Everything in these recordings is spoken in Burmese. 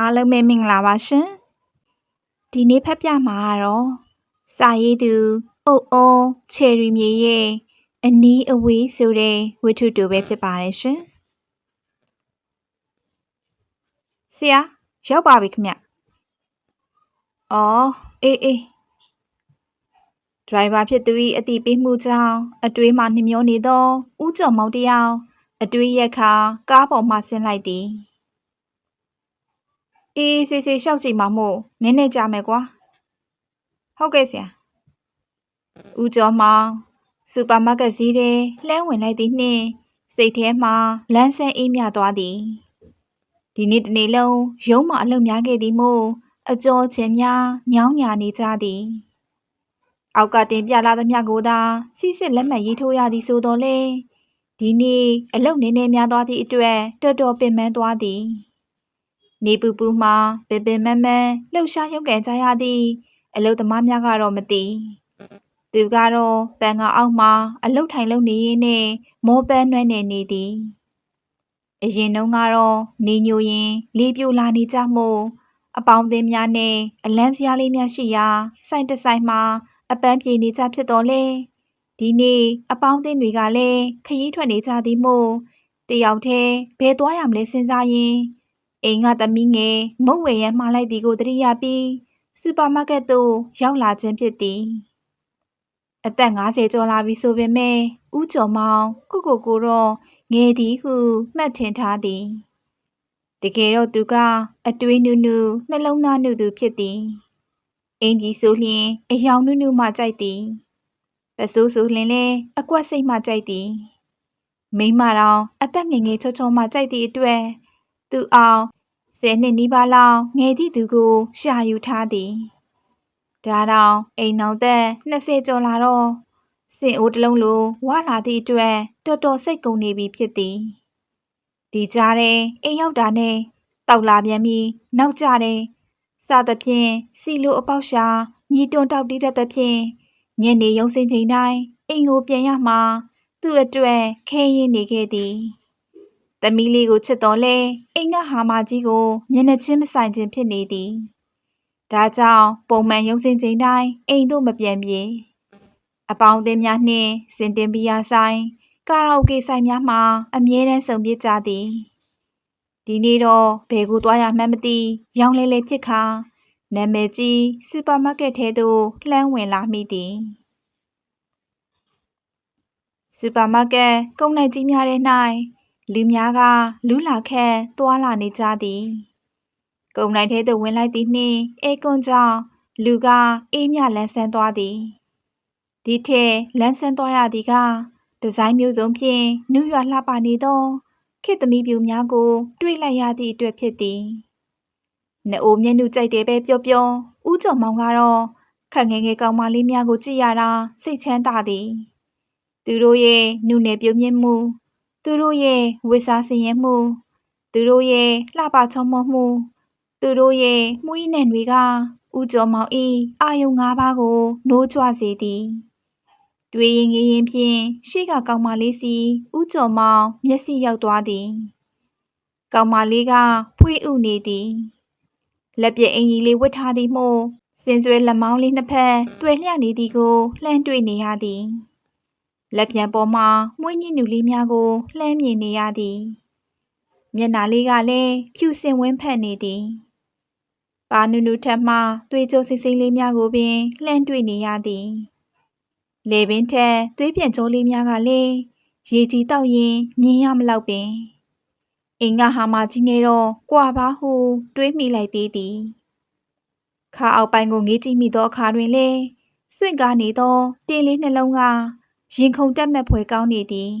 အားလုံးပဲမင်္ဂလာပါရှင်ဒီနေ့ဖတ်ပြမှာကတော့စာရေးသူအုတ်အောချယ်ရီမြေရဲ့အနီးအဝေးဆိုတဲ့ဝတ္ထုတူပဲဖြစ်ပါတယ်ရှင်ဆရာရောက်ပါပြီခင်ဗျအော်အေးအေးဒရိုင်ဘာဖြစ်သူ၏အတိပေးမှုကြောင့်အတွေးမှနှမျောနေသောဦးကျော်မောင်တယောက်အတွေးရက်ခါကားပေါ်မှဆင်းလိုက်သည် အေးစေးစေးရှောက်ကြည့်မှာမို့နည်းနည်းကြာမယ်ကွာဟုတ်ကဲ့ဆရာဦးကျော်မောင်စူပါမားကတ်ဈေးထဲလှမ်းဝင်လိုက်သည်နှင့်စိတ်ထဲမှာလမ်းဆန်းအေးမြသွားသည်ဒီနေ့တစ်နေ့လုံးရုံးမှအလုပ်များခဲ့သည်မို့အကျော်ချင်းများညောင်းညာနေကြသည်အောက်ကတင်ပြလာသမျှကိုသာစီစစ်လက်မှတ်ရေးထိုးရသည်ဆိုတော့လေဒီနေ့အလုပ်နည်းနည်းများသွားသည့်အတွက်တော်တော်ပင်ပန်းသွားသည် နေပူပူမှပင်ပင်မန်းမန်းလှုပ်ရှားရုံးကန်ကြရသည့်အလုသမားများကတော့မသိသူကတော့ပန်ကအောက်မှာအလုထိုင်လုံနေရင်းနဲ့မောပန်းနှွဲ့နေနေသည်အရင်တုန်းကတော့နေညိုရင် လေးပြိုလာနေကြမို့အပေါင်းအသင်းများနဲ့အလန်းစရာလေးများရှိရာစိုက်တဆိုင်မှာ အပန်းပြေနေကြဖြစ်တော်လဲဒီနေ့အပေါင်းအသင်းတွေကလည်းခရီးထွက်နေကြသည်မို့တယောက်တည်းဘယ်သွားရမလဲစဉ်းစားရင် အိမ်ကသမီးငယ်မုတ်ဝဲရမ်းမှားလိုက်သည်ကိုသတိရပြီးစူပါမားကတ်သို့ရောက်လာခြင်းဖြစ်သည်အသက်50ကျော်လာပြီဆိုပေမဲ့ဦးကျော်မောင်ကိုကိုကိုတော့ငယ်သည်ဟုမှတ်ထင်ထားသည်တကယ်တော့သူက အတွေးနုနုနှလုံးသားနုသူဖြစ်သည်အင်ကြီးဆိုလျင်အယောင်နုနုမှကြိုက်သည်ပစိုးဆိုလျင်လည်းအကွက်စိတ်မှကြိုက်သည်မိမတော်အသက်ငယ်ငယ်ချောချောမှကြိုက်သည့်အတွက် သူအောင်ဆယ်နှစ်နီးပါးလောက်ငယ်သည့်သူကိုရှာယူထားသည်ဒါတောင်အိမ်နောက်သက်20ကျော်လာတော့စင်အိုးတစ်လုံးလိုဝါလာသည့်အတွက်တော်တော်စိတ်ကုန်နေပြီဖြစ်သည်ဒီကြားထဲအိမ်ရောက်တာနဲ့တောက်လာပြန်ပြီးနောက်ကြတယ်စသဖြင့်စီလိုအပေါက်ရှာမြည်တွန်းတောက်တီးတတ်သဖြင့်ညနေရုံစင်ချိန်တိုင်းအိမ်ကိုပြန်ရမှာသူ့အတွက်ခဲရင်နေခဲ့သည်။ သမီးလေးကိုချစ်တော်လဲအိမ်ကဟာမကြီးကိုမျက်နှာချင်းမဆိုင်ခြင်းဖြစ်နေသည်။ဒါကြောင့်ပုံမှန်ရုံစင်ချိန်တိုင်းအိမ်သို့မပြန်ပြေ။အပေါင်းအသင်းများနှင့်စင်တင်ဘီယာဆိုင်ကာရာအိုကေဆိုင်များမှာအမြဲတမ်းဆုံပြကြသည်။ဒီနေ့တော့ဘယ်ကိုသွားရမှန်းမသိရောင်လဲလဲဖြစ်ခါနာမည်ကြီးစူပါမားကတ်ထဲသို့လှမ်းဝင်လာမိသည်စူပါမားကတ်ကုန်နိုင်ကြီးများထဲ၌ လူများကလူးလာခက်သွာလာနေကြသည်ကုံနိုင်ထဲသို့ဝင်လိုက်သည်နှင့်အေကွန်ကြောင့်လူကအေးမြလန်းဆန်းသွားသည်ဒီထက်လန်းဆန်းသွားရသည်ကဒီဇိုင်းမျိုးစုံဖြင့်နုရွာလှပနေသောခေတ်သမီးပြူများကို တွေ့လိုက်ရသည့်အတွက်ဖြစ်သည်နှအိုးမျက်နှုကြိုက်တယ်ပဲပြောပြောဦးကျော်မောင်ကတော့ခက်ငယ်ငယ်ကောင်မလေးများကိုကြည့်ရတာစိတ်ချမ်းသာသည်သူတို့ရဲ့နုနယ်ပြုံးမြင့်မှု သူတို့ရဲ့ဝိစားစင်ရင်မှု သူတို့ရဲ့လှပချုံမောမှု သူတို့ရဲ့မှုရင်းနယ်တွေကဥကျော်မောင်ဤအာယုံ၅ပါးကိုနိုးကြွစေသည်တွေးရင်ငေးရင်ဖြင့်ရှေ့ကကောင်မလေးစီဥကျော်မောင်မျက်စိရောက်သွားသည်ကောင်မလေးကဖွေးဥနေသည်လက်ပြအင်ကြီးလေးဝတ်ထားသည်မို့စင်စွဲလက်မောင်းလေးနှစ်ဖက်တွေ့လျနေသည်ကိုလှမ်းတွေ့နေရသည် လက်ပြန်ပေါ်မှာမွှေးညစ်နူလေးများကိုလှမ်းမြင်နေရသည်မျက်နှာလေးကလည်းဖြူစင်ဝင်းဖက်နေသည်ပါနုနုထက်မှသွေးကြိုးစိစိလေးများကိုပင်လှမ်းတွေ့နေရသည်လေပင်ထက်သွေးပြန်ကြောလေးများကလည်းရေကြီးတောက်ရင်မြင်ရမလောက်ပင်အင်္ဂါဟာမကြီးနေတော့ကြွာပါဟုတွေးမိလိုက်သေးသည်ခါအောက်ပိုင်းကိုငေးကြည့်မိသောအခါတွင်လေစွင့်ကားနေသောတင်းလေးနှလုံးက ရင်ခုန်တက်မဲ့ဖွယ်ကောင်းနေသည်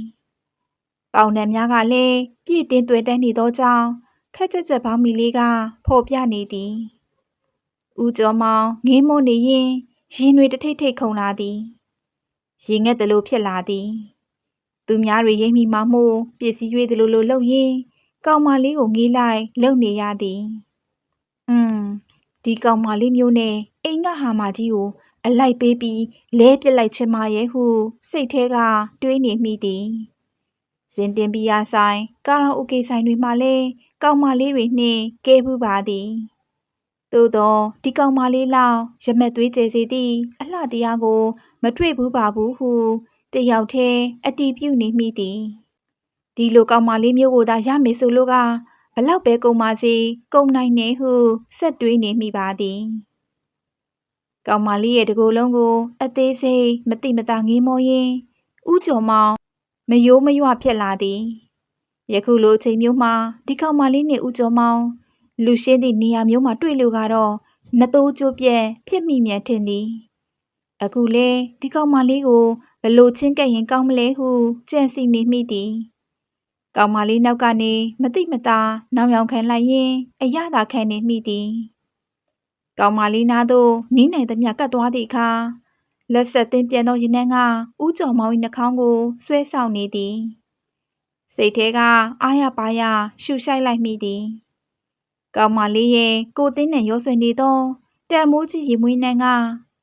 ။ပေါင်နှံများကလည်းပြည့်တင်းတွေ့တက်နေသောကြောင့်ခက်ကြက်ကြက်ပေါင်းမီလေးကဖော်ပြနေသည်။ဦးကျော်မောင်ငေးမွနေရင်ရင်တွေတထိတ်ထိတ်ခုန်လာသည်။ရင်ငက်တလို့ဖြစ်လာသည်။သူများတွေရိပ်မိမှမှုပစ္စည်းတွေတလို့လို့လှုပ်ရင်ကောင်မလေးကိုငေးလိုက်လှုပ်နေရသည်။อืมဒီကောင်မလေးမျိုးနဲ့အိမ်ကဟာမကြီးကို အလိုက်ပေးပြီးလဲပစ်လိုက်ချင်မရဲ့ဟုစိတ်ထဲကတွေးနေမိသည်ဇင်တင်ပီယာဆိုင်ကာရာအိုကေဆိုင်တွေမှာလည်းကောင်မလေးတွေနှင့်ကဲပူးပါသည်သို့သောဒီကောင်မလေးလောက်ရမက်သွေးကျဲစေသည့်အလှတရားကို မတွေ့ဘူးပါဘူးဟုတယောက်တည်းအတီးပြုနေမိသည်ဒီလိုကောင်မလေးမျိုးကိုသာရမယ်ဆိုလို့ကဘလောက်ပဲကုန်ပါစေကုန်နိုင်နေဟုဆက်တွေးနေမိပါသည် ကောင်မလေးရဲ့တကူလုံးကို အသေးစိတ်မတိမတာငေးမောရင်းဥကျော်မောင်မယိုးမရွဖြစ်လာသည်ယခုလိုချိန်မျိုးမှာဒီကောင်မလေးနဲ့ဥကျော်မောင်လူရှင်းသည့်နေရာမျိုးမှာတွေ့လို့ကတော့နှစ်သိုးကျိုးပြက်ဖြစ်မိမြန်ထင်သည်အခုလေဒီကောင်မလေးကိုဘလို့ချင်းကပ်ရင်ကောင်းမလဲဟုကြံစီနေမိသည်ကောင်မလေးနောက်ကနေမတိမတာနောင်ယောင်ခံလိုက်ရင်အရသာခံနေမိသည် ကောင်မလေးနာသို့နီးနိုင်သမျှကတ်သွားသည့်အခါလက်ဆက်သိမ်းပြန်သောရင်နှန်းကဥကြော်မောင်၏နှာခေါင်းကိုဆွဲဆောင်နေသည်စိတ်ထဲကအာရပါရရှူရှိုက်လိုက်မိသည်ကောင်မလေးရဲ့ကိုတင်းနဲ့ရောဆွေနေသောတန်မိုးကြီးရေမွေးနှန်းက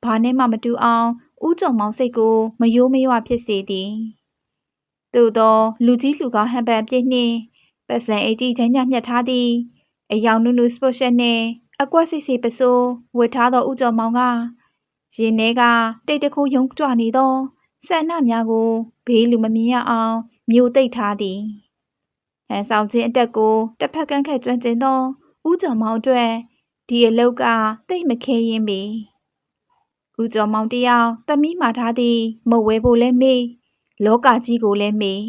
ဘာနဲ့မှမတူအောင်ဥကြော်မောင်စိတ်ကိုမယိုးမရွဖြစ်စေသည်သို့သောလူကြီးလူကောင်းဟန်ပန်ပြည့်နှင့်ပတ်စံအိတ်ကြီးချမ်းညညှက်ထားသည့်အယောင်နုနုစပိုရှက်နှင့် အကွက်စစ်စီပစိုးဝတ်ထားသောဥကြော်မောင်ကရင်ထဲကတိတ်တခုယုံကြွနေသောဆန္ဒများကိုဘေးလူမမြင်ရအောင်မြို့သိပ်ထားသည်ဟန်ဆောင်ခြင်းအတက်ကိုတစ်ဖက်ကန်းခက်ကျွမ်းကျင်သောဥကြော်မောင်အတွက်ဒီအလုတ်ကတိတ်မခဲရင်ပေဥကြော်မောင်တယောက်သမီးမှာထားသည်မဝဲဖို့လဲမေးလောကကြီးကိုလဲမေး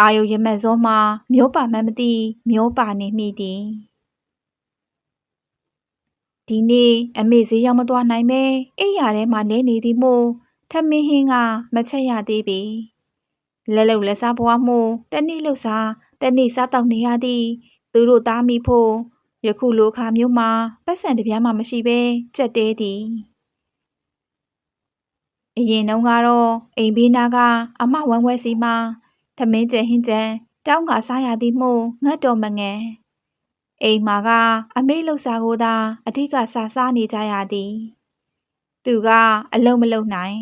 အာယုရမတ်စောမှာမျိုးပါမှန်းမသိမျိုးပါနေမိသည် ဒီနေ့အမေဈေးရောက်မသွားနိုင်မဲအိယာထဲမှာလဲနေသည်မို့ထမင်းဟင်းကမချက်ရသေးပြီလက်လုံလက်စားဘွားမှုတနေ့လှုပ်စားတနေ့စားတောက်နေရသည်သူတို့သားမိဖို့ယခုလိုခါမျိုးမှာပတ်စံတပြားမှမရှိဘဲကြက်တဲသည်အရင်တုန်းကတော့အိမ်ဘေးနာကအမဝမ်းဝဲစီမှာသမင်းကျဟင်းကျန်တောင်းကစားရသည်မို့ငတ်တော်မငယ် အိမ်မှာကအမေလှုပ်ရှားကိုသာအဓိကစားစားနေကြရသည်သူကအလုံးမလုံးနိုင်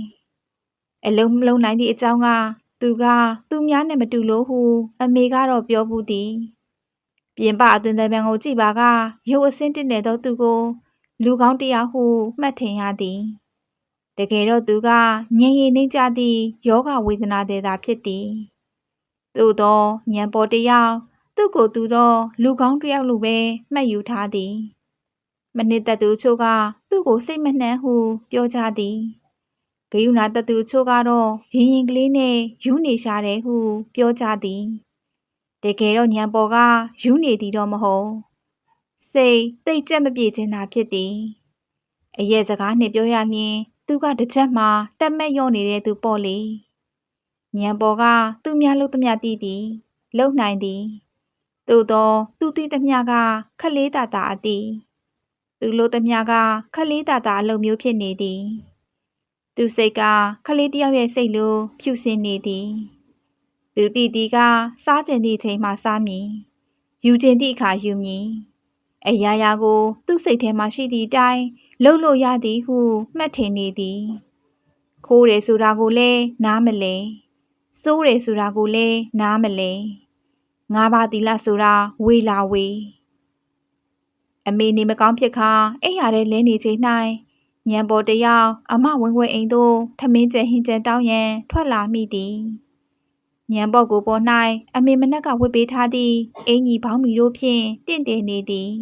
အလုံးမလုံးနိုင်သည့်အကြောင်းကသူကသူများနဲ့မတူလို့ဟု အမေကတော့ပြောဘူးသည်ပြင်ပအတွင်တဲ့ပံကိုကြည့်ပါကရုပ်အစင်းတင်နေသောသူကိုလူကောင်းတယောက်ဟုမှတ်ထင်ရသည်တကယ်တော့သူကငြိမ်ရည်နှိမ့်ကြသည့်ယောဂဝေဒနာတွေသာဖြစ်သည်သို့သောညံပေါ်တယောက် သူ့ကိုယ်သူတော့လူကောင်းတယောက်လိုပဲမှတ်ယူထားသည်မနစ်သက်သူချို့ကသူ့ကိုစိတ်မနှံ့ဟုပြောကြသည်ဂယုဏတသူချို့ကတော့ရင်ရင်ကလေးနဲ့ယူနေရှာတယ်ဟုပြောကြသည်တကယ်တော့ညံပေါ်ကယူနေသည်တော့မဟုတ်စိတ်တိတ်ကြက်မပြေခြင်းသာဖြစ်သည်အရဲ့စကားနဲ့ပြောရရင်သူကတစ်ချက်မှတက်မဲ့ရော့နေတဲ့သူပေါ့လေညံပေါ်ကသူများလို့သမျှတည်သည်လုံနိုင်သည် သို့သောသူတည်သမျှကခလေးတာတာအသည်သူလို့သမျှကခလေးတာတာအလုံးမျိုးဖြစ်နေသည် သူစိတ်ကခလေးတယောက်ရဲ့စိတ်လိုဖြူစင်နေသည် သူတည်တည်ကစားကျင်သည့်အချိန်မှစားမည်ယူကျင်သည့်အခါယူမည်အရာရာကို သူ့စိတ်ထဲမှာရှိသည့်အတိုင်းလှုပ်လို့ရသည်ဟုမှတ်ထင်နေသည်ခိုးတယ်ဆိုတာကိုလည်းနားမလဲစိုးတယ်ဆိုတာကိုလည်းနားမလဲ ငါးပါးသီလဆိုတာဝေလာဝေအမေနေမကောင်းဖြစ်ခါအိယာတဲ့လဲနေချိန်၌ညံပေါ်တယောက်အမဝင်းဝဲအိမ်သို့ထမင်းကျဟင်းကျတောင်းရန်ထွက်လာမိသည်ညံပေါ်ကိုပေါ်၌အမေမနက်ကဝတ်ပေးထားသည့်အင်ကြီးဘောင်းမီတို့ဖြင့်တင့်တယ်နေသည်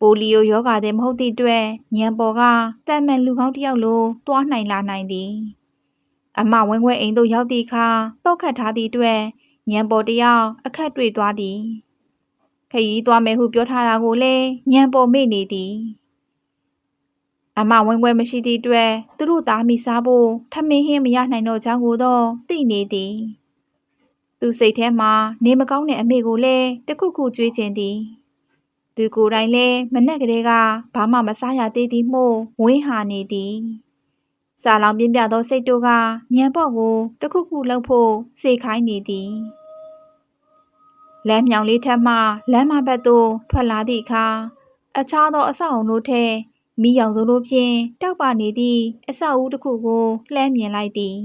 ပိုလီယိုယောဂါသည်မဟုတ်သည့်အတွက်ညံပေါ်ကတန်မှန်လူကောင်းတယောက်လိုတွားနိုင်လာနိုင်သည် အမဝင်းဝဲအိမ်သို့ရောက်သည့်အခါတောက်ခတ်ထားသည့်အတွက် ညံပေါ်တယောက်အခက်တွေ့သွားသည်ခရီးသွားမယ်ဟုပြောထားတာကိုလည်းညံပေါ်မေ့နေသည်အမဝင်းပွဲမရှိသည့်အတွက်သူတို့သားမိစားဖို့ထမင်းဟင်းမရနိုင်တော့ကြောင်းကိုတော့သိနေသည်သူစိတ်ထဲမှာနေမကောင်းတဲ့အမေကိုလည်းတခုခုကြွေးချင်သည်သူကိုယ်တိုင်လည်းမနဲ့ကလေးကဘာမှမစားရသေးသည်မို့ဝင်းဟာနေသည် စာလောင်ပြင်းပြသောစိတ်တို့ကညံပေါ့ကိုတခုခုလှုပ်ဖို့စေခိုင်းနေသည်လမ်းမြောင်လေးထက်မှလမ်းမဘက်သို့ထွက်လာသည့်အခါအခြားသောအဆောက်အုံတို့ထဲမိရောင်စုံတို့ဖြင့်တောက်ပနေသည့်အဆောက်အဦတစ်ခုကိုလှမ်းမြင်လိုက်သည်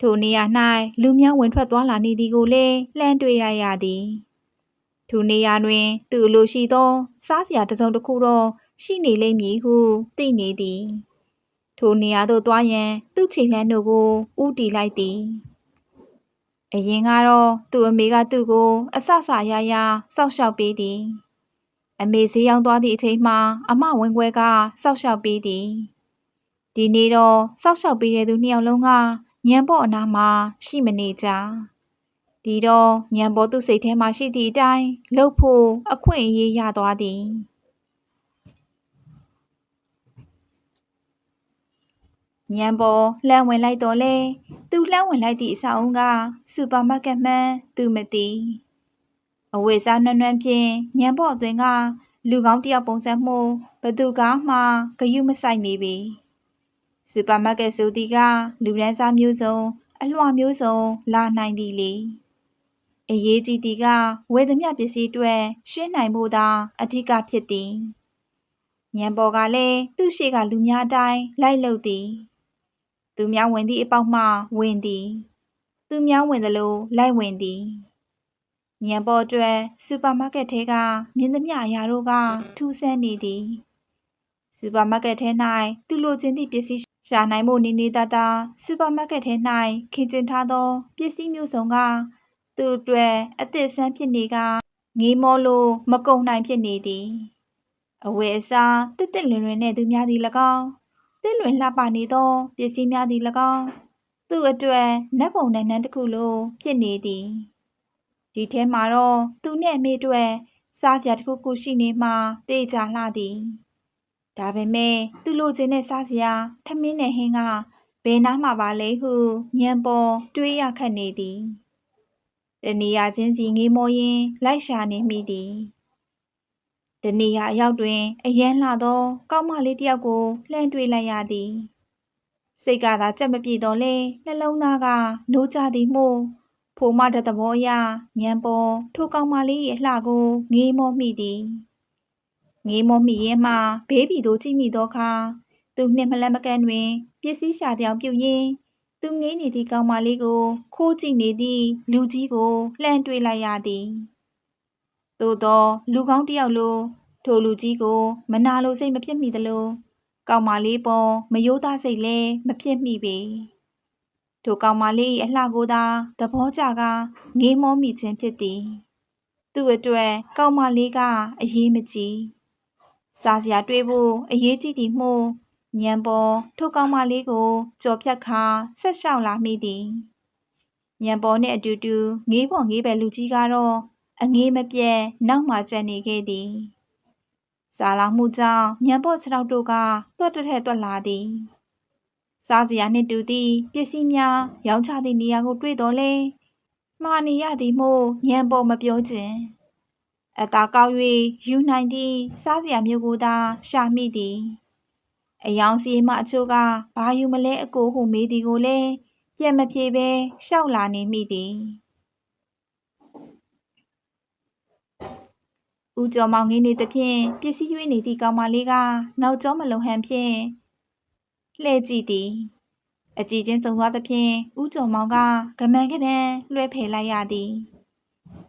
ထိုနေရာ၌လူများဝင်ထွက်သွားလာနေသည်ကိုလည်းလှမ်းတွေ့ရရသည်ထိုနေရာတွင် သူအလိုရှိသော စားစရာတစ်စုံတစ်ခုတော့ရှိနေလိမ့်မည်ဟုသိနေသည် ထိုနေရာသို့သွားရန် သူ့ခြေလှမ်းတို့ကိုဥတီလိုက်သည်အရင်ကတော့သူ့အမေကသူ့ကိုအဆဆရရစောက်ရှောက်ပေးသည်အမေဈေးရောက်သွားသည့်အချိန်မှာအမဝင်းခွဲကစောက်ရှောက်ပေးသည်ဒီနေ့တော့စောက်ရှောက်ပေးတဲ့သူနှစ်ယောက်လုံးကညံပေါ်အနာမှာရှိမနေကြဒီတော့ညံပေါ်သူ့စိတ်ထဲမှာရှိသည့်အတိုင်းလှုပ်ဖို့အခွင့်အရေးရသွားသည် ညံပေါ်လှမ်းဝင်လိုက်တော့လေသူလှမ်းဝင်လိုက်သည့်အဆောက်အုံကစူပါမားကတ်မှန်းသူမသိအဝေစားနှွမ်းနှွမ်းဖြင့်ညံပေါ်အတွင်ကလူကောင်းတယောက်ပုံစံမှုဘသူကမှဂယုမဆိုင်နေပြီစူပါမားကတ်ဆိုသည်ကလူရန်စားမျိုးစုံအလွှာမျိုးစုံလာနိုင်သည်လေအရေးကြီးသည်ကဝေသမျှပစ္စည်းတွေရှင်းနိုင်ဖို့သာအဓိကဖြစ်သည်ညံပေါ်ကလည်းသူ့ရှိကလူများအတိုင်းလိုက်လုပ်သည် သူများဝင်သည့်အပေါက်မှဝင်သည် သူများဝင်သလိုလိုက်ဝင်သည်ညံပေါ်အတွက်စူပါမားကတ်ထဲကမြင်းသမျှအရာတို့ကထူးဆန်းနေသည်စူပါမားကတ်ထဲ၌သူလိုချင်သည့်ပစ္စည်းရှာနိုင်မှုနေနေတတာစူပါမားကတ်ထဲ၌ခင်းကျင်းထားသောပစ္စည်းမျိုးစုံကသူ့အတွက်အသစ်ဆန်းဖြစ်နေကငေးမောလို့မကုန်နိုင်ဖြစ်နေသည်အဝယ်အစားတစ်တစ်လွင်လွင်နဲ့သူများသည်၎င်း တစ်လွင်လှပနေသောပစ္စည်းများသည်၎င်းသူ့အတွက်နတ်ပုံနန်းနန်းတစ်ခုလိုဖြစ်နေသည်ဒီထဲမှာတော့သူနဲ့အမေအတွက်စားစရာတစ်ခုခုရှိနေမှတေးကြလှသည်ဒါပေမဲ့သူ့လိုချင်တဲ့စားစရာထမင်းနဲ့ဟင်းကဘယ်နားမှာပါလဲဟုညံပေါ်တွေးရခတ်နေသည်တနေရာချင်းစီငေးမောရင်းလိုက်ရှာနေမိသည် တနေရာအရောက်တွင်အရန်လှသော ကောင်းမလေးတစ်ယောက်ကိုလှမ်းတွေ့လိုက်ရသည်စိတ်ကသာကြက်မပြေတော့လေနှလုံးသားကနိုးကြသည်မို့ဖိုမတဲ့သဘောအရညံပေါ်ထိုကောင်းမလေးရဲ့အလှကိုငေးမောမိသည်ငေးမောမိရင်မှဘေးဘီတို့ကြည့်မိသောအခါသူနှင့်မလက်မကန်တွင်ပစ္စည်းရှာကြောင်ပြုတ်ရင်းသူငေးနေသည့်ကောင်မလေးကို ခိုးကြည့်နေသည့်လူကြီးကိုလှမ်းတွေ့လိုက်ရသည် သို့သောလူကောင်းတယောက်လိုထိုလူကြီးကို မနာလိုစိတ်မဖြစ်မိသလိုကောင်မလေးပေါ်မယိုးသားစိတ်လည်းမဖြစ်မိပေထိုကောင်မလေး၏အလှကိုသာသဘောကျကငေးမောမိခြင်းဖြစ်သည်သူ့အတွက်ကောင်မလေးကအရေးမကြီးစားစရာတွေးဖို့အရေးကြီးသည်မှုညံပေါ်ထိုကောင်မလေးကိုကြော်ပြတ်ခါဆက်လျှောက်လာမိသည်ညံပေါ်နှင့်အတူတူငေးပေါ်ငေးပဲလူကြီးကတော့ အငေးမပြတ်နောက်မှကျန်နေခဲ့သည်စားလောင်မှုကြောင့်ညံပေါ်ခြေထောက်တို့ကတွတ်တက်တွတ်လာသည်စားစရာနှင့်တူသည့်ပစ္စည်းများရောင်းချသည့်နေရာကိုတွေ့တော်လဲမှားနေရသည်မို့ညံပေါ်မပြောခြင်းအသာကောက်၍ယူနိုင်သည့်စားစရာမျိုးကိုသာရှာမိသည်အယောင်စီမအချို့ကဘာယူမလဲအကိုဟုမေးသည်ကိုလည်းကြက်မပြေပဲရှောက်လာနေမိသည် ဦးကျော်မောင်ငင်းနေသဖြင့်ပစ္စည်းရွေးနေသည့်ကောင်မလေးကနောက်ကျောမလုံဟန်ဖြင့်လှည့်ကြည့်သည်အကြည့်ချင်းစုံသွားသဖြင့်ဦးကျော်မောင်ကကမန်ကတန်းလွှဲဖယ်လိုက်ရသည်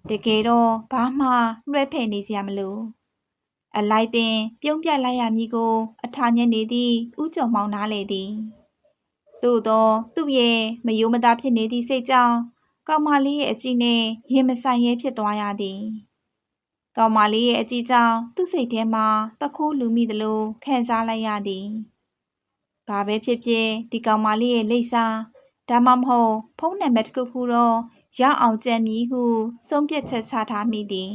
တကယ်တော့ဘာမှလွှဲဖယ်နေစရာမလိုအလိုက်တင်ပြုံးပြလိုက်ရမည်ကို အထာညက်နေသည့်ဦးကျော်မောင်နားလေသည်သို့သောသူ့ရဲ့မယိုးမသားဖြစ်နေသည့်စိတ်ကြောင့်ကောင်မလေးရဲ့အကြည့်နဲ့ရင်မဆိုင်ရဲဖြစ်သွားရသည် ကောင်မလေးရဲ့အကြည့်ကြောင့်သူ့စိတ်ထဲမှာတခိုးလူမိသလိုခံစားလိုက်ရသည်။ဘာပဲဖြစ်ဖြစ်ဒီကောင်မလေးရဲ့လိပ်စာဒါမှမဟုတ်ဖုန်းနံပါတ်တစ်ခုခုတော့ရအောင်ကြံမည်ဟုဆုံးဖြတ်ချက်ချထားမိသည်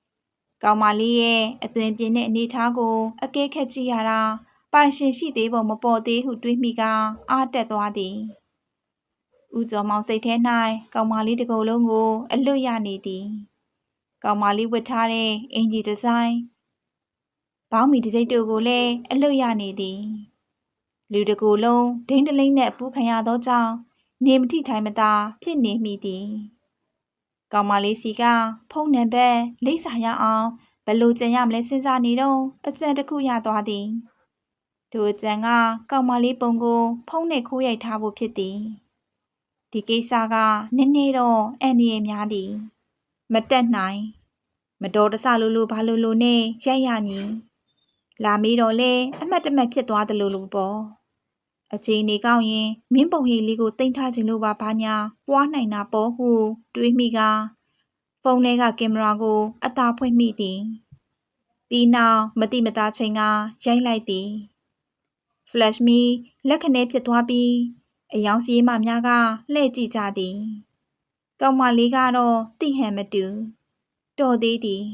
။ကောင်မလေးရဲ့အသွင်ပြင်းတဲ့အနေအထားကိုအကဲခတ်ကြည့်ရတာပိုင်ရှင်ရှိသေးပုံမပေါ်သေးဟုတွေးမိကအားတက်သွားသည်။ဦးကျော်မောင်စိတ်ထဲ၌ကောင်မလေးတစ်ကုံလုံးကိုအလွတ်ရနေသည်။ ကောင်မလေးဝတ်ထားတဲ့အင်ဂျီဒီဇိုင်းဘောင်းမီဒီဇိတ်တို့ကိုလည်းအလွတ်ရနေသည်လူတကူလုံးဒိန်းတလိမ့်နဲ့ပူခံရသောကြောင့်နေမထိထိုင်မသာဖြစ်နေမိသည်ကောင်မလေးစီကဖုန်းနံပါတ်လိပ်စာရအောင်ဘယ်လိုကြံရမလဲစဉ်းစားနေတော့အကြံတစ်ခုရသွားသည်ထိုအကြံကကောင်မလေးပုံကို ဖုန်းနဲ့ခိုးရိုက်ထားဖို့ဖြစ်သည်ဒီကိစ္စကနည်းနည်းတော့အန်ရည်များသည် မတက်နိုင် မတော်တဆလို့လို့ဘာလို့လို့နဲ့ရိုက်ရမည်လာမေးတော့လေအမတ်တမတ်ဖြစ်သွားတယ်လို့လို့ပေါ့အချိန်နေကောင်းရင်မင်းပုံရိပ်လေးကိုတင်ထားခြင်းလို့ပါဘာညာပွားနိုင်တာပေါ့ဟုတွေးမိကဖုန်းထဲကကင်မရာကို အသာဖွင့်မိသည်ပြီးနောက်မတိမသားချိန်ကရိုက်လိုက်သည် flash me လက်ခနဲဖြစ်သွားပြီးအယောင်စီးမများကလှဲ့ကြည့်ကြသည် ကောင်မလေးကတော့တိဟန်မတူတော်သေးသည်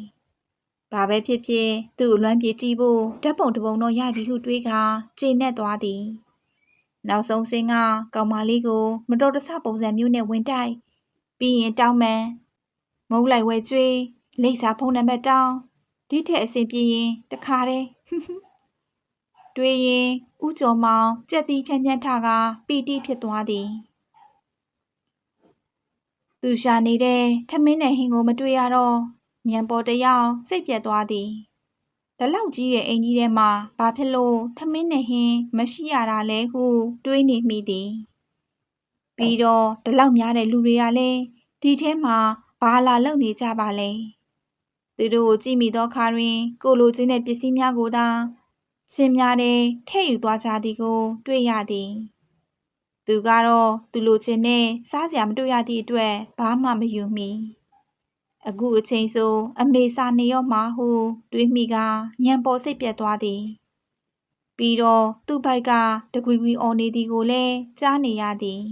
ဘာပဲဖြစ်ဖြစ်သူ့အလွမ်းပြေကြည့်ဖို့ဓာတ်ပုံတစ်ပုံတော့ရပြီဟုတွေးကကျေနပ်သွားသည်နောက်ဆုံးစင်းကကောင်မလေးကိုမတော်တဆပုံစံမျိုးနဲ့ဝင်တိုက်ပြီးရင်တောင်းမှန်မုန်းလိုက်ဝဲကျွေးလိပ်စာဖုန်းနံပါတ်တောင်းဒီထက်အဆင်ပြေရင်တခါတည်းတွေးရင်ဥကျော်မောင်ကြက်တီးဖြန်းဖြန်းထကပီတိဖြစ်သွားသည် သူရှာနေတဲ့ထမင်းနဲ့ဟင်းကိုမတွေ့ရတော့ညံပေါ်တယောက်စိတ်ပြတ်သွားသည်။ဒါလောက်ကြီးရဲ့အိမ်ကြီးထဲမှာဘာဖြစ်လို့ထမင်းနဲ့ဟင်းမရှိရတာလဲဟုတွေးနေမိသည်။ပြီးတော့ဒါလောက်များတဲ့လူတွေကလည်းဒီထဲမှာဘာလာလုပ်နေကြပါလဲ။သူတို့ကိုကြည့်မိသောခါတွင် ကိုလိုချင်တဲ့ပစ္စည်းများကိုသာချင်းများတဲ့ထဲ့ယူသွားကြသည်ကို တွေ့ရသည်။ သူကတော့သူလိုချင်တဲ့စားစရာမတွေ့ရသည့်အတွက်ဘာမှမယူမိ။အခုအချိန်ဆိုအမေစာနေရောမှာဟုတွေးမိကညံပေါ်စိတ်ပြတ်သွားသည်ပြီးတော့သူ့ဘိုက်ကတကွီကွီအော်နေသည်ကိုလည်းကြားနေရသည်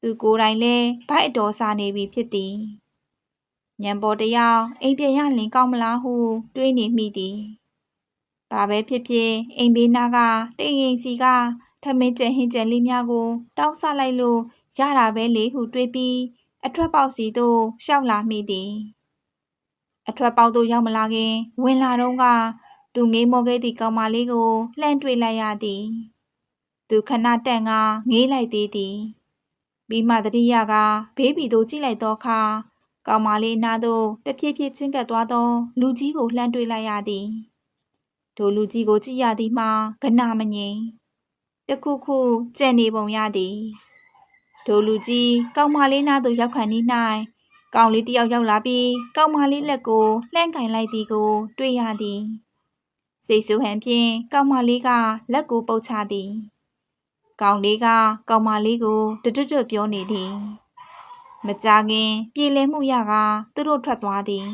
သူကိုယ်တိုင်လည်းဘိုက်အတော်စာနေပြီဖြစ်သည်ညံပေါ်တယောက်အိမ်ပြန်ရလင်ကောင်းမလားဟုတွေးနေမိသည်ဘာပဲဖြစ်ဖြစ်အိမ်ဘေးနားကတိမ်ရင်စီက ထမင်းကျဟင်းကျလေးများကို တောက်ဆလိုက်လို့ရတာပဲလေဟုတွေးပြီးအထွက်ပေါက်စီသို့ရှောက်လာမိသည်အထွက်ပေါက်သို့ရောက်မလာခင် ဝင်လာတော့ကသူငေးမောခဲ့သည့်ကောင်မလေးကိုလှမ်းတွေ့လိုက်ရသည် သူခဏတန့်ကငေးလိုက်သေးသည်ပြီးမှတတိယကဘေးဘီသို့ကြည့်လိုက်သောအခါကောင်မလေးနားသို့တဖြည်းဖြည်းချင်းကပ်သွားသော လူကြီးကိုလှမ်းတွေ့လိုက်ရသည်ဒိုလူကြီးကိုကြည့်ရသည်မှာကနာမငြိမ် တခုခုကြံ့နေပုံရသည်ဒိုလူကြီးကောင်မလေးနားသို့ရောက်ခါနီး၌ကောင်လေးတယောက်ရောက်လာပြီးကောင်မလေးလက်ကိုလှမ်းကင်လိုက်သည်ကို တွေ့ရသည်စိတ်ဆူဟန်ဖြင့်ကောင်မလေးကလက်ကိုပုတ်ချသည်ကောင်လေးကကောင်မလေးကိုတွတ်တွတ်ပြောနေသည်မကြခင်ပြေလည်မှုရကသူတို့ထွက်သွားသည်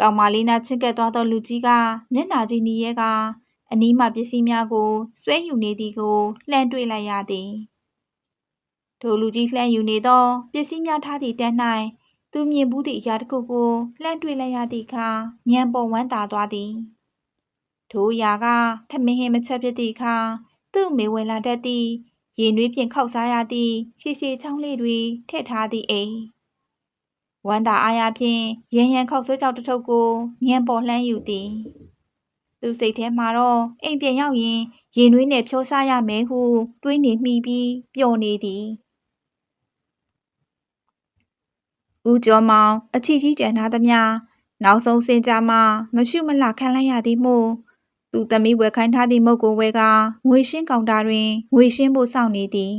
ကောင်မလေးနာချစ်ကပ်သွားသောလူကြီးကမျက်နှာကြီးနီးရဲက အနီးမှပစ္စည်းများကိုဆွဲယူနေသည်ကိုလှမ်းတွေ့လိုက်ရသည်ထိုလူကြီးလှမ်းယူနေသောပစ္စည်းများထားသည့်တန်း၌သူမြင်ဘူးသည့်အရာတစ်ခုကိုလှမ်းတွေ့လိုက်ရသည့်အခါညံပေါ်ဝမ်းသာသွားသည်ထိုအရာကထမင်းဟင်းမချက်ဖြစ်သည့်အခါသူ့မေဝယ်လာတတ်သည့်ရင်နွေးဖြင့်ခောက်စားရသည့်ရှည်ရှည်ချောင်းလေးတွေထည့်ထားသည့်အိမ်ဝမ်းသာအားရဖြင့်ရန်ရန်ခောက်ဆွဲကြောက်တစ်ထုပ်ကိုညံပေါ်လှမ်းယူသည် သူစိတ်ထဲမှာတော့အိမ်ပြန်ရောက်ရင်ရင်နွေးနဲ့ဖြောစားရမယ်ဟုတွေးနေမိပြီးပျော်နေသည်ဦးကျော်မောင်အချီကြီးကြံထားသမျှနောက်ဆုံးစင်ကြမှာမရှုမလှခံလိုက်ရသည်မို့သူသမီးဝယ်ခိုင်းထားသည့်မုတ်ကိုဝဲကငွေရှင်းကောင်တာတွင်ငွေရှင်းဖို့စောင့်နေသည်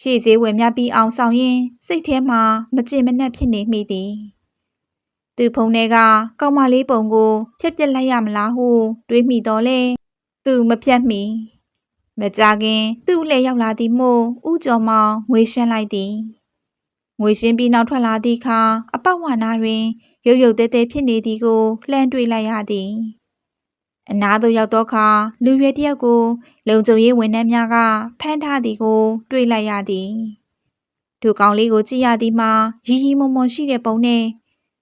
ရှေ့စည်းဝယ်များပြီးအောင်ဆောင်ရင်စိတ်ထဲမှာမကြင်မနှက်ဖြစ်နေမိသည် သူဖုန်းထဲကကောင်မလေးပုံကိုဖြက်ပြက်လိုက်ရမလားဟုတွေးမိတော့လေသူမပြတ်မီမကြခင်သူ့လက်ရောက်လာသည်မို့ဥကျော်မောင်ငွေရှင်းလိုက်သည်ငွေရှင်းပြီးနောက်ထွက်လာသည့်အခါအပောက်ဝနာတွင် ရုပ်ရုပ်တဲတဲဖြစ်နေသည်ကိုလှမ်းတွေ့လိုက်ရသည်အနားသို့ရောက်သောအခါလူရွယ်တယောက်ကိုလုံခြုံရေးဝန်ထမ်းများကဖမ်းထားသည်ကို တွေ့လိုက်ရသည်သူကောင်လေးကိုကြည့်ရသည်မှာရီရီမုံမုံရှိတဲ့ပုံနဲ့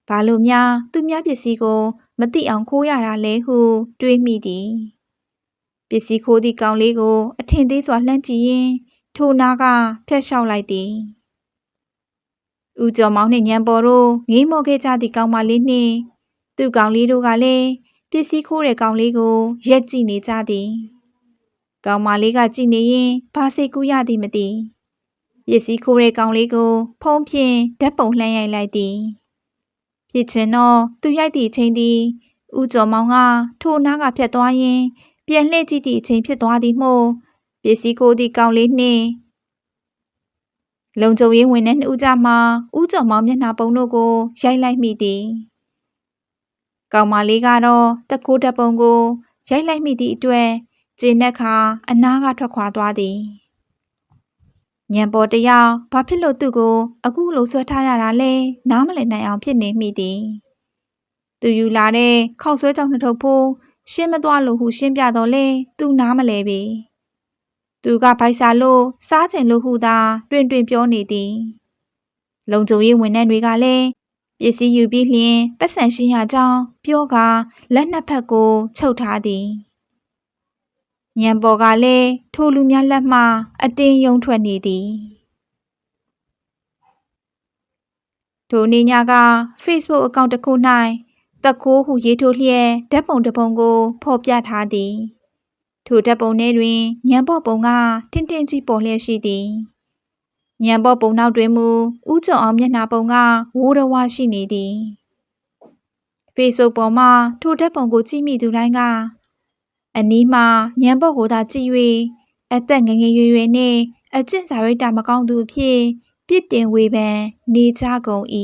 ဘာလို့များသူများပစ္စည်းကို မသိအောင်ခိုးရတာလဲဟု တွေးမိသည်ပစ္စည်းခိုးသည့်ကောင်လေးကို အထင်သေးစွာလှမ်းကြည့်ရင်ထိုနာကဖျက်လျှောက်လိုက်သည်ဦးကျော်မောင်နှင့်ညံပေါ်တို့ငေးမော်ခဲ့ကြသည့်ကောင်မလေးနှင့်သူ့ကောင်လေးတို့ကလည်းပစ္စည်းခိုးတဲ့ကောင်လေးကိုရက်ကြည့်နေကြသည်ကောင်မလေးကကြည့်နေရင်ဘာစိတ်ကူးရသည်မသိပစ္စည်းခိုးတဲ့ကောင်လေးကို ဖုံးဖြင့်ဓာတ်ပုံလှမ်းရိုက်လိုက်သည် ဖြစ်ချင်တော့သူရိုက်သည့်အချိန်သည်ဦးကျော်မောင်ကထိုနားကဖြတ်သွားရင်ပြန်လှည့်ကြည့်သည့်အချိန်ဖြစ်သွားသည်မို့ပစ္စည်းခိုးသည့်ကောင်လေးနှင့်လုံခြုံရေးဝင်တဲ့နှစ်ဦးကြမှာဦးကျော်မောင်မျက်နှာပုံတို့ကိုရိုက်လိုက်မိသည်ကောင်မလေးကတော့တကူတပုံကိုရိုက်လိုက်မိသည့်အတွက်ကျင်းတဲ့ခါအနားကထွက်ခွာသွားသည် ညံပေါ်တယောက်ဘာဖြစ်လို့သူ့ကို အခုလိုဆွဲထားရတာလဲနားမလည်နိုင်အောင်ဖြစ်နေမိသည်သူယူလာတဲ့ခောက်ဆွဲကြောင့်နှစ်ထုပ်ဖို့ရှင်းမသွားလို့ဟုရှင်းပြတော့လေသူနားမလဲပြီသူကဖိုက်စာလို့စားချင်လို့ဟုသာတွင်တွင်ပြောနေသည်လုံခြုံရေးဝန်ထမ်းတွေကလည်းပစ္စည်းယူပြီးလျင်ပတ်စံရှင်းရကြောင်းပြောကလက်နှစ်ဖက်ကိုချုပ်ထားသည် ညံပေါ်ကလည်းထိုလူများလက်မှအတင်းယုံထွက်နေသည်ထိုနေ့ညက Facebook အကောင့်တစ်ခု၌တက်ခိုးဟုရေးထိုးလျက်ဓာတ်ပုံတစ်ပုံကို ဖော်ပြထားသည်ထိုဓာတ်ပုံထဲတွင်ညံပေါ်ပုံကထင်းထင်းကြီးပေါ်လျက်ရှိသည်ညံပေါ်ပုံနောက်တွင်မူဥကြုံအောင်မျက်နှာပုံကဝိုးရဝရှိနေသည် Facebook ပေါ်မှာထိုဓာတ်ပုံကိုကြည့်မိသူတိုင်းက အနီးမှာညံပေါ်ကိုသာကြည့်၍အသက်ငယ်ငယ်ရွယ်ရွယ်နှင့်အကျင့်စာရိတ္တမကောင်းသူအဖြစ်ပြစ်တင်ဝေဖန်နေကြကုန်၏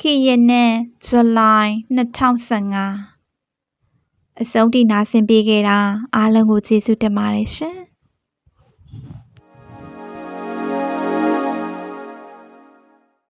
ခေရနဲ့ဇူလိုင်2015အဆုံးထိနာဆင်ပေးခဲ့တာအားလုံးကိုကျေးဇူးတင်ပါတယ်ရှင်